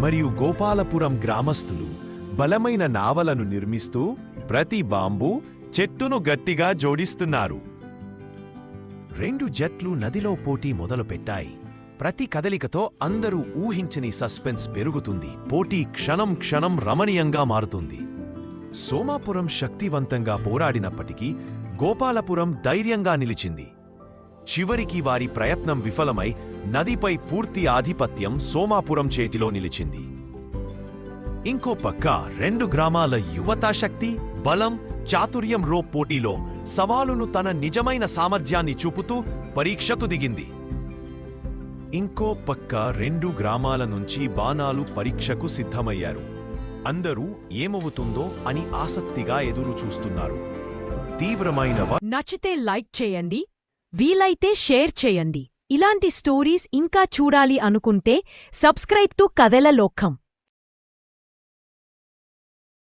మరియు గోపాలపురం గ్రామస్తులు బలమైన నావలను నిర్మిస్తూ ప్రతి బాంబు చెట్టును గట్టిగా జోడిస్తున్నారు. రెండు జట్లు నదిలో పోటీ మొదలుపెట్టాయి. ప్రతి కదలికతో అందరూ ఊహించని సస్పెన్స్ పెరుగుతుంది. పోటీ క్షణం క్షణం రమణీయంగా మారుతుంది. సోమాపురం శక్తివంతంగా పోరాడినప్పటికీ గోపాలపురం ధైర్యంగా నిలిచింది. చివరికి వారి ప్రయత్నం విఫలమై నదిపై పూర్తి ఆధిపత్యం సోమాపురం చేతిలో నిలిచింది. ఇంకో పక్క రెండు గ్రామాల యువతాశక్తి బలం చాతుర్యం రో పోటీలో సవాలును తన నిజమైన సామర్థ్యాన్ని చూపుతూ పరీక్షకు దిగింది. ఇంకో పక్క రెండు గ్రామాల నుంచి బాణాలు పరీక్షకు సిద్ధమయ్యారు. అందరూ ఏమవుతుందో అని ఆసక్తిగా ఎదురు చూస్తున్నారు. తీవ్రమైన నచ్చితే లైక్ చేయండి వీలైతే షేర్ చేయండి. ఇలాంటి స్టోరీస్ ఇంకా చూడాలి అనుకుంటే సబ్స్క్రైబ్ టు కథల లోకం.